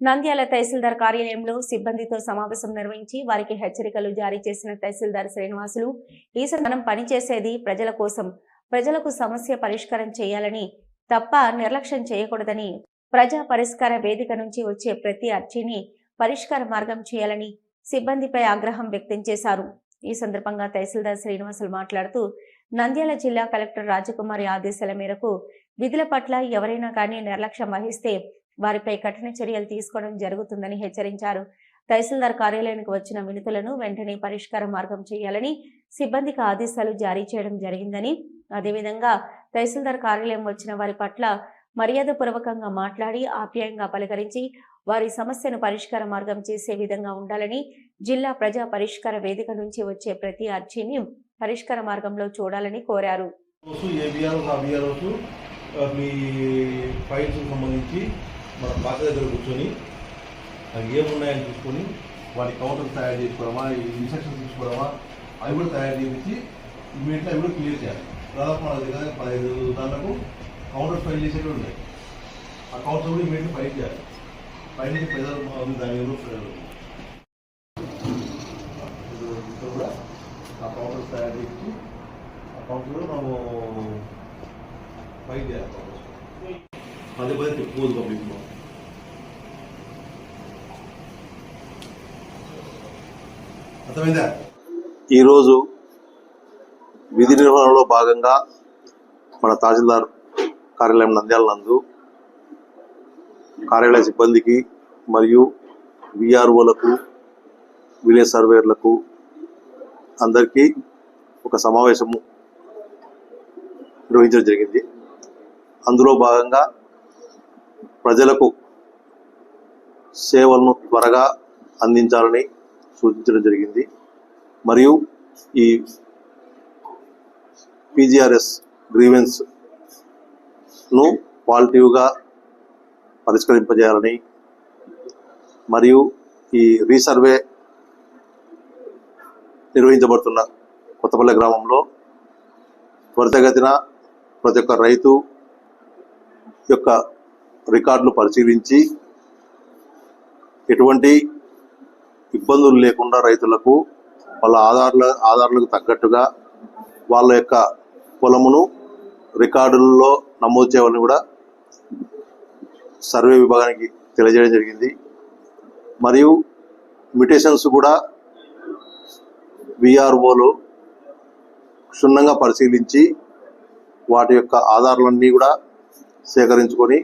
నంద్యాల తహసీల్దార్ కార్యాలయంలో సిబ్బందితో సమావేశం నిర్వహించి వారికి హెచ్చరికలు జారీ చేసిన తహసీల్దార్ శ్రీనివాసులు ఈ మనం పనిచేసేది ప్రజల కోసం ప్రజలకు సమస్య పరిష్కారం చేయాలని తప్ప నిర్లక్ష్యం చేయకూడదని ప్రజా పరిష్కార వేదిక నుంచి వచ్చే ప్రతి అర్జీని పరిష్కార మార్గం చేయాలని సిబ్బందిపై ఆగ్రహం వ్యక్తం చేశారు. ఈ సందర్భంగా తహసీల్దార్ శ్రీనివాసులు మాట్లాడుతూ నంద్యాల జిల్లా కలెక్టర్ రాజకుమారి ఆదేశాల మేరకు విధుల పట్ల ఎవరైనా కానీ నిర్లక్ష్యం వహిస్తే వారిపై కఠిన చర్యలు తీసుకోవడం జరుగుతుందని హెచ్చరించారు. తహసీల్దార్ కార్యాలయానికి వచ్చిన వినతులను వెంటనే పరిష్కార మార్గం చేయాలని సిబ్బందికి ఆదేశాలు జారీ చేయడం జరిగిందని అదేవిధంగా తహసీల్దార్ కార్యాలయం వచ్చిన వారి పట్ల మర్యాదపూర్వకంగా మాట్లాడి ఆప్యాయంగా పలకరించి వారి సమస్యను పరిష్కార మార్గం చేసే విధంగా ఉండాలని జిల్లా ప్రజా పరిష్కార వేదిక నుంచి వచ్చే ప్రతి అర్జీని పరిష్కార మార్గంలో చూడాలని కోరారు. మీ ఫైల్స్ సంబంధించి మన పాత దగ్గర కూర్చొని అవి ఏమున్నాయని చూసుకొని వాటి కౌంటర్ తయారు చేసుకోవడమా ఇన్స్ట్రక్షన్స్ తీసుకోవడమా అవి కూడా తయారు చేయించి ఇమీడియట్గా అవి కూడా క్లియర్ చేయాలి. దాదాపు మన దగ్గర పదహైదు దాంట్లో కౌంటర్ ఫైల్ చేసేవి ఉన్నాయి. ఆ కౌంటర్ కూడా ఇమీడియట్గా ఫైల్ చేయాలి. ఫైల్ చేసి ప్రజలు దాని కూడా ఇంకా కూడా ఆ కౌంటర్స్ తయారు చేసి ఆ కౌంటర్ కూడా మనము ఫైల్ చేయాలి. పది పదే పదే చెప్పుకోదు అర్థమైందా ఈరోజు విధి నిర్వహణలో భాగంగా మన తహసీల్దార్ కార్యాలయం నంద్యాల నందు కార్యాలయ సిబ్బందికి మరియు విఆర్ఓలకు విలేజ్ సర్వేర్లకు అందరికీ ఒక సమావేశము నిర్వహించడం జరిగింది. అందులో భాగంగా ప్రజలకు సేవలను త్వరగా అందించాలని సూచించడం జరిగింది. మరియు ఈ పీజీఆర్ఎస్ గ్రీవెన్స్ను పాజిటివ్గా పరిష్కరింపజేయాలని మరియు ఈ రీసర్వే నిర్వహించబడుతున్న కొత్తపల్లి గ్రామంలో త్వరితగతిన ప్రతి ఒక్క రైతు యొక్క రికార్డులు పరిశీలించి ఎటువంటి ఇబ్బందులు లేకుండా రైతులకు వాళ్ళ ఆధార్ల ఆధార్లకు తగ్గట్టుగా వాళ్ళ యొక్క పొలమును రికార్డుల్లో నమోదు చేయాలని కూడా సర్వే విభాగానికి తెలియజేయడం జరిగింది. మరియు మ్యూటేషన్స్ కూడా విఆర్ఓలు క్షుణ్ణంగా పరిశీలించి వాటి యొక్క ఆధారాలన్నీ కూడా సేకరించుకొని